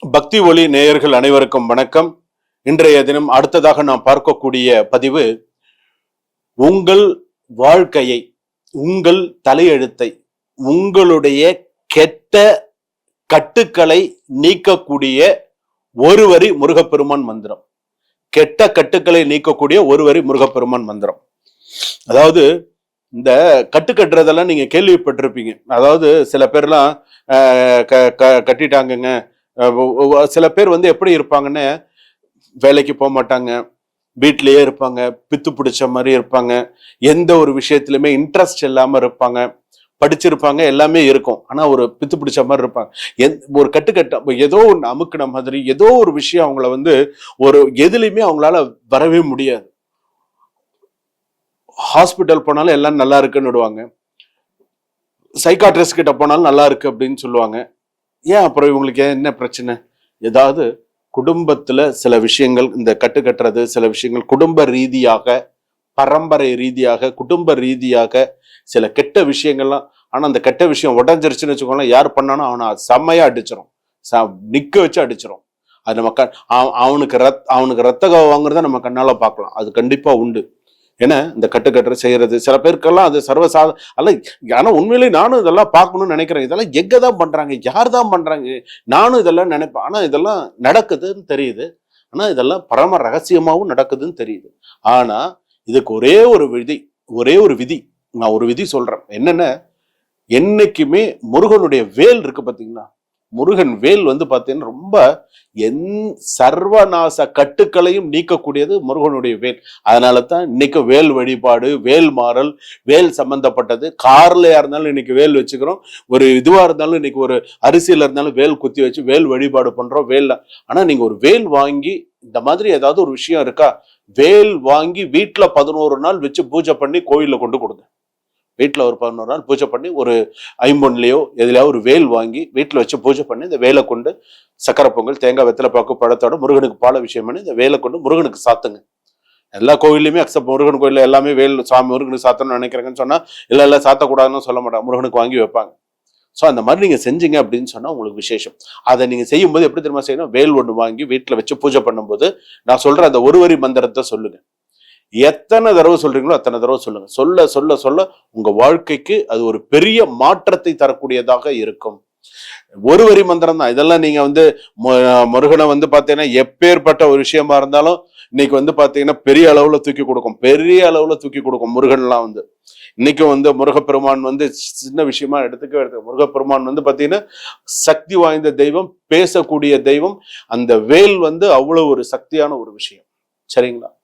பக்தி ஒளி நேயர்கள் அனைவருக்கும் வணக்கம். இன்றைய தினம் அடுத்ததாக நாம் பார்க்கக்கூடிய பதிவு உங்கள் வாழ்க்கையை உங்கள் தலையெழுத்தை உங்களுடைய கெட்ட கட்டுக்களை நீக்கக்கூடிய ஒரு வரி முருகப்பெருமான் மந்திரம். கெட்ட கட்டுக்களை நீக்கக்கூடிய ஒரு வரி முருகப்பெருமான் மந்திரம். அதாவது இந்த கட்டு கட்டுறதெல்லாம் நீங்க கேள்விப்பட்டிருப்பீங்க. அதாவது சில பேர்லாம் க- க- கட்டிட்டாங்கங்க. சில பேர் வந்து எப்படி இருப்பாங்கன்னு வேலைக்கு போக மாட்டாங்க வீட்லயே இருப்பாங்க பித்து பிடிச்ச மாதிரி இருப்பாங்க எந்த ஒரு விஷயத்திலுமே இன்ட்ரெஸ்ட் இல்லாம இருப்பாங்க. படிச்சிருப்பாங்க எல்லாமே இருக்கும். ஆனா ஒரு பித்து பிடிச்ச மாதிரி இருப்பாங்க. எந்- ஒரு கட்டுக்கட்ட ஏதோ ஒன்று அமுக்கின மாதிரி ஏதோ ஒரு விஷயம் அவங்கள வந்து ஒரு எதுலையுமே அவங்களால வரவே முடியாது. ஹாஸ்பிட்டல் போனாலும் எல்லாம் நல்லா இருக்குன்னு விடுவாங்க. சைக்காட்ரிஸ்ட் கிட்ட போனாலும் நல்லா இருக்கு அப்படின்னு சொல்லுவாங்க. ஏன் அப்புறம் இவங்களுக்கு என்ன பிரச்சனை? ஏதாவது குடும்பத்துல சில விஷயங்கள் இந்த கட்டு கட்டுறது சில விஷயங்கள் குடும்ப ரீதியாக பரம்பரை ரீதியாக குடும்ப ரீதியாக சில கெட்ட விஷயங்கள்லாம் ஆனா அந்த கெட்ட விஷயம் உடஞ்சிருச்சுன்னு வச்சுக்கோங்களேன் யார் பண்ணாலும் அவனை செம்மையா அடிச்சிடும் ச- நிக்க வச்சு அடிச்சிடும் அது நம்ம க- அவனுக்கு ரத் அவனுக்கு ரத்த கவ வாங்குறத நம்ம கண்ணால பார்க்கலாம். அது கண்டிப்பா உண்டு. ஏன்னா இந்த கட்டுக்கட்டுற செய்கிறது செய்யறது? சில பேருக்கெல்லாம் அது சர்வசாத அல்ல ஆனால் உண்மையிலேயே நானும் இதெல்லாம் பார்க்கணும்னு நினைக்கிறேன். இதெல்லாம் எங்கே தான் பண்ணுறாங்க யார் தான் பண்ணுறாங்க நானும் இதெல்லாம் நினைப்பேன். ஆனால் இதெல்லாம் நடக்குதுன்னு தெரியுது. ஆனால் இதெல்லாம் பரம ரகசியமாகவும் நடக்குதுன்னு தெரியுது. ஆனால் இதுக்கு ஒரே ஒரு விதி ஒரே ஒரு விதி. நான் ஒரு விதி சொல்கிறேன் என்னென்ன? என்னைக்குமே முருகனுடைய வேல் இருக்குது பார்த்தீங்கன்னா முருகன் வேல் வந்து பார்த்தீங்கன்னா ரொம்ப என் சர்வநாச கட்டுக்களையும் நீக்கக்கூடியது முருகனுடைய வேல். அதனால தான் இன்னைக்கு வேல் வழிபாடு வேல் மாறல் வேல் சம்பந்தப்பட்டது. கார்லையா இருந்தாலும் இன்னைக்கு வேல் வச்சுக்கிறோம். ஒரு இதுவா இருந்தாலும் இன்னைக்கு ஒரு அரிசியில இருந்தாலும் வேல் குத்தி வச்சு வேல் வழிபாடு பண்றோம். வேல் ஆனா நீங்க ஒரு வேல் வாங்கி இந்த மாதிரி ஏதாவது ஒரு விஷயம் இருக்கா? வேல் வாங்கி வீட்டில் பதினோரு நாள் வச்சு பூஜை பண்ணி கோயிலில் கொண்டு கொடுங்க. வீட்டில் ஒரு பதினோரு நாள் பூஜை பண்ணி ஒரு ஐம்பொன்லேயோ எதுலயோ ஒரு வேல் வாங்கி வீட்டில் வச்சு பூஜை பண்ணி இந்த வேலை கொண்டு சக்கரை பொங்கல் தேங்காய் வெத்தலை பாக்கு பழத்தோட முருகனுக்கு பால விஷயம் பண்ணி இந்த வேலை கொண்டு முருகனுக்கு சாத்துங்க. எல்லா கோயில்லையுமே அக்செப்ட் முருகன் கோயிலில் எல்லாமே வேல் சாமி முருகனுக்கு சாத்தணும்னு நினைக்கிறேங்கன்னு சொன்னால் இல்லை எல்லாம் சாத்தக்கூடாதுன்னு சொல்ல மாட்டாங்க. முருகனுக்கு வாங்கி வைப்பாங்க. ஸோ அந்த மாதிரி நீங்கள் செஞ்சீங்க அப்படின்னு சொன்னால் உங்களுக்கு விசேஷம். அதை நீங்கள் செய்யும்போது எப்படி தெரியுமா செய்யணும்? வேல் ஒன்று வாங்கி வீட்டில் வச்சு பூஜை பண்ணும்போது நான் சொல்கிற அந்த ஒரு வரி மந்திரத்தை சொல்லுங்கள் எத்தனை தடவை சொல்றீங்களோ அத்தனை தடவை சொல்லுங்க. சொல்ல சொல்ல சொல்ல உங்க வாழ்க்கைக்கு அது ஒரு பெரிய மாற்றத்தை தரக்கூடியதாக இருக்கும். ஒரு வரி மந்திரம் தான். இதெல்லாம் நீங்க வந்து மு- முருகனை வந்து பாத்தீங்கன்னா எப்பேற்பட்ட ஒரு விஷயமா இருந்தாலும் இன்னைக்கு வந்து பாத்தீங்கன்னா பெரிய அளவுல தூக்கி கொடுக்கும். பெரிய அளவுல தூக்கி கொடுக்கும் முருகன்லாம் வந்து. இன்னைக்கும் வந்து முருகப்பெருமான் வந்து சின்ன விஷயமா எடுத்துக்க. எடுத்து முருகப்பெருமான் வந்து பாத்தீங்கன்னா சக்தி வாய்ந்த தெய்வம் பேசக்கூடிய தெய்வம். அந்த வேல் வந்து அவ்வளவு ஒரு சக்தியான ஒரு விஷயம். சரிங்களா?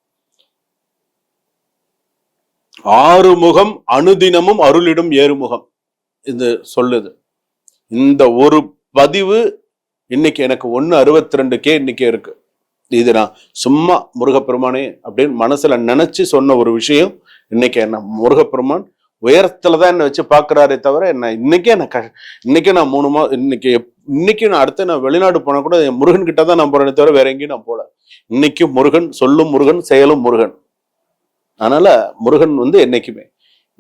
ஆறுமுகம் அனுதினமும் அருளிடும் ஏறுமுகம். இது சொல்லுது. இந்த ஒரு பதிவு இன்னைக்கு எனக்கு ஒன்று அறுபத்தி ரெண்டு கே இன்னைக்கு இருக்கு. இது நான் சும்மா முருகப்பெருமானே அப்படின்னு மனசுல நினைச்சு சொன்ன ஒரு விஷயம். இன்னைக்கு என்ன முருகப்பெருமான் உயரத்துல தான் என்ன வச்சு பாக்குறாரே தவிர என்ன இன்னைக்கே என்ன க இன்னைக்கே நான் மூணு மா இன்னைக்கு இன்னைக்கு நான் அடுத்து நான் வெளிநாடு போனா கூட என் முருகன் கிட்ட தான் நான் போறேனே தவிர வேற எங்கேயும் நான் போல. இன்னைக்கு முருகன் சொல்லும் முருகன் செயலும் முருகன். அதனால முருகன் வந்து என்னைக்குமே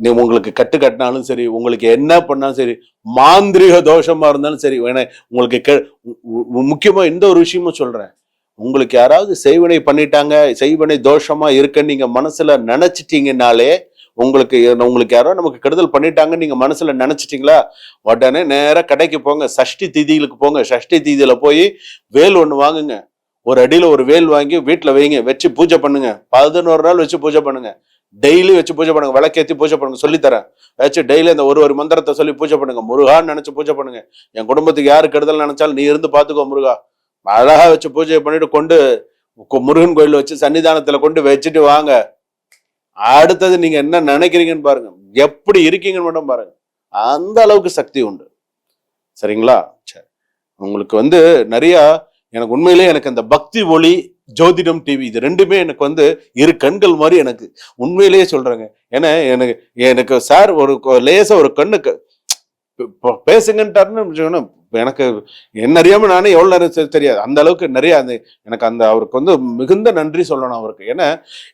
நீ உங்களுக்கு கட்டு கட்டினாலும் சரி உங்களுக்கு என்ன பண்ணாலும் சரி மாந்திரிக தோஷமா இருந்தாலும் சரி வேணா உங்களுக்கு கெ- முக்கியமா எந்த ஒரு விஷயமும் சொல்றேன். உங்களுக்கு யாராவது செய்வினை பண்ணிட்டாங்க செய்வினை தோஷமா இருக்குன்னு நீங்க மனசுல நினைச்சிட்டீங்கனாலே உங்களுக்கு உங்களுக்கு யாரோ நமக்கு கெடுதல் பண்ணிட்டாங்கன்னு நீங்க மனசுல நினைச்சிட்டீங்களா? உடனே நேராக கடைக்கு போங்க சஷ்டி தீதிகளுக்கு போங்க சஷ்டி தீதியில போய் வேல் ஒன்று வாங்குங்க. ஒரு அடியில் ஒரு வேல் வாங்கி வீட்டில் வைங்க வச்சு பூஜை பண்ணுங்க. பதினோரு நாள் வச்சு பூஜை பண்ணுங்க. டெய்லி வச்சு பூஜை பண்ணுங்க. விளக்கேற்றி பூஜை பண்ணுங்க. சொல்லித்தரேன். வச்சு டெய்லி அந்த ஒரு ஒரு மந்திரத்தை சொல்லி பூஜை பண்ணுங்க. முருகான்னு நினச்சி பூஜை பண்ணுங்க. என் குடும்பத்துக்கு யாரு கெடுதல் நினைச்சாலும் நீ இருந்து பார்த்துக்கோ முருகா. அழகா வச்சு பூஜை பண்ணிட்டு கொண்டு முருகன் கோயிலில் வச்சு சன்னிதானத்தில் கொண்டு வச்சுட்டு வாங்க. அடுத்தது நீங்க என்ன நினைக்கிறீங்கன்னு பாருங்க. எப்படி இருக்கீங்கன்னு மட்டும் பாருங்க. அந்த அளவுக்கு சக்தி உண்டு. சரிங்களா? சரி. உங்களுக்கு வந்து நிறையா எனக்கு உண்மையிலேயே எனக்கு அந்த பக்தி ஒளி ஜோதிடம் டிவி இது ரெண்டுமே எனக்கு வந்து இரு கண்கள் மாதிரி எனக்கு உண்மையிலேயே சொல்றேங்க. ஏன்னா எனக்கு எனக்கு சார் ஒரு லேசா ஒரு கண்ணுக்கு பேசுங்கன்ட்டாருன்னு எனக்கு என்ன அறியாம நானே எவ்வளவு நேரம் தெரியாது. அந்த அளவுக்கு நிறைய அந்த எனக்கு அந்த அவருக்கு வந்து மிகுந்த நன்றி சொல்லணும் அவருக்கு. ஏன்னா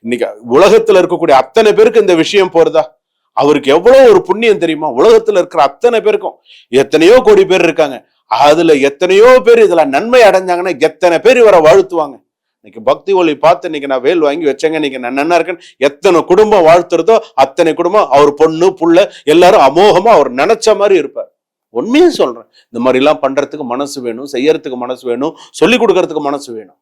இன்னைக்கு உலகத்துல இருக்கக்கூடிய அத்தனை பேருக்கு இந்த விஷயம் போறதா? அவருக்கு எவ்வளவு ஒரு புண்ணியம் தெரியுமா? உலகத்துல இருக்கிற அத்தனை பேருக்கும். எத்தனையோ கோடி பேர் இருக்காங்க. அதுல எத்தனையோ பேர் இதுல நன்மை அடைஞ்சாங்கன்னா எத்தனை பேர் இவரை வாழ்த்துவாங்க? இன்னைக்கு பக்தி ஒளி பார்த்து இன்னைக்கு நான் வேல் வாங்கி வச்சேங்க இன்னைக்கு நான் நன்னா இருக்கேன். எத்தனை குடும்பம் வாழ்த்துறதோ அத்தனை குடும்பம் அவர் பொண்ணு புள்ள எல்லாரும் அமோகமா அவர் நினைச்ச மாதிரி இருப்பார். உண்மையே சொல்றேன். இந்த மாதிரிலாம் பண்றதுக்கு மனசு வேணும் செய்யறதுக்கு மனசு வேணும் சொல்லி கொடுக்கறதுக்கு மனசு வேணும்.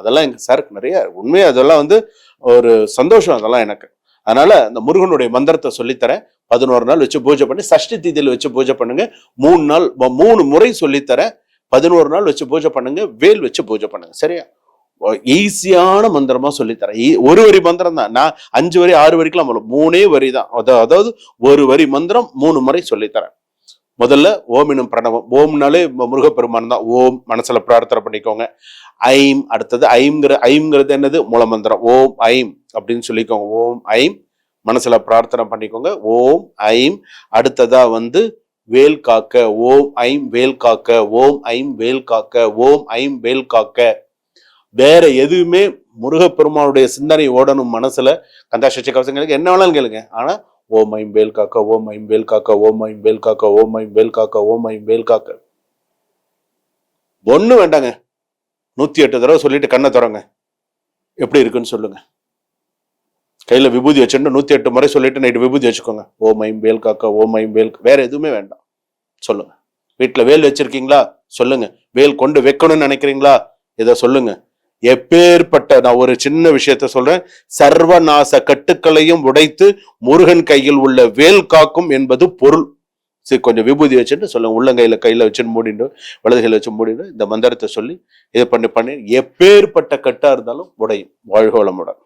அதெல்லாம் எங்க சாருக்கு நிறைய உண்மையா அதெல்லாம் வந்து ஒரு சந்தோஷம் அதெல்லாம் எனக்கு. அதனால இந்த முருகனுடைய மந்திரத்தை சொல்லித்தரேன். பதினோரு நாள் வச்சு பூஜை பண்ணி சஷ்டி தீதியில் வச்சு பூஜை பண்ணுங்க. மூணு நாள் மூணு முறை சொல்லித்தரேன். பதினோரு நாள் வச்சு பூஜை பண்ணுங்க. வேல் வச்சு பூஜை பண்ணுங்க. சரியா? ஈஸியான மந்திரமா சொல்லித்தரேன். ஒரு வரி மந்திரம் தான். நான் அஞ்சு வரி ஆறு வரிக்கெல்லாம் மூணே வரி தான் அதாவது ஒரு வரி மந்திரம் மூணு முறை சொல்லித்தரேன். முதல்ல ஓமினும் பிரணவம். ஓம்னாலே முருகப்பெருமான் தான். ஓம் மனசுல பிரார்த்தனை பண்ணிக்கோங்க. ஐம் அடுத்தது ஐம்ங்கிற ஐம்ங்கிறது என்னது? மூலமந்திரம். ஓம் ஐம் அப்படின்னு சொல்லிக்கோங்க. ஓம் ஐம் மனசுல பிரார்த்தனை பண்ணிக்கோங்க. ஓம் ஐம் அடுத்ததா வந்து வேல் காக்க. ஓம் ஐம் வேல் காக்க. ஓம் ஐம் வேல் காக்க. ஓம் ஐம் வேல் காக்க. வேற எதுவுமே முருகப்பெருமானுடைய சிந்தனை ஓடணும் மனசுல. கந்தாசட்சி கவசங்களுக்கு என்ன வேணாலும் கேளுங்க. ஆனா ஓம் ஐம் வேல் காக்க ஓம் ஐம் வேல் காக்க ஓம் ஐம் வேல் காக்க ஓம் ஐம் வேல் காக்க ஓம் ஐம் வேல் காக்க. ஒன்று வேண்டாங்க. நூற்றி எட்டு தடவை சொல்லிட்டு கண்ணை தரங்க எப்படி இருக்குன்னு சொல்லுங்க. கையில் விபூதி வச்சுட்டு நூற்றி எட்டு முறை சொல்லிட்டு நைட்டு விபூதி வச்சுக்கோங்க. ஓம் ஐம் வேல் காக்க ஓம் ஐம் வேல் வேற எதுவுமே வேண்டாம். சொல்லுங்க. வீட்டில் வேல் வச்சிருக்கீங்களா? சொல்லுங்க. வேல் கொண்டு வைக்கணும்னு நினைக்கிறீங்களா? இதை சொல்லுங்க. எப்பேற்பட்ட நான் ஒரு சின்ன விஷயத்த சொல்றேன். சர்வநாச கட்டுக்களையும் உடைத்து முருகன் கையில் உள்ள வேல் காக்கும் என்பது பொருள். சரி கொஞ்சம் விபூதி வச்சுட்டு சொல்லுங்க உள்ளங்கையில கையில வச்சுட்டு மூடிட்டு வலது கையில வச்சு மூடிட்டு இந்த மந்திரத்தை சொல்லி இது பண்ணி பண்ணி எப்பேற்பட்ட கட்டா இருந்தாலும் உடையும் வாழ்கோளமுடன்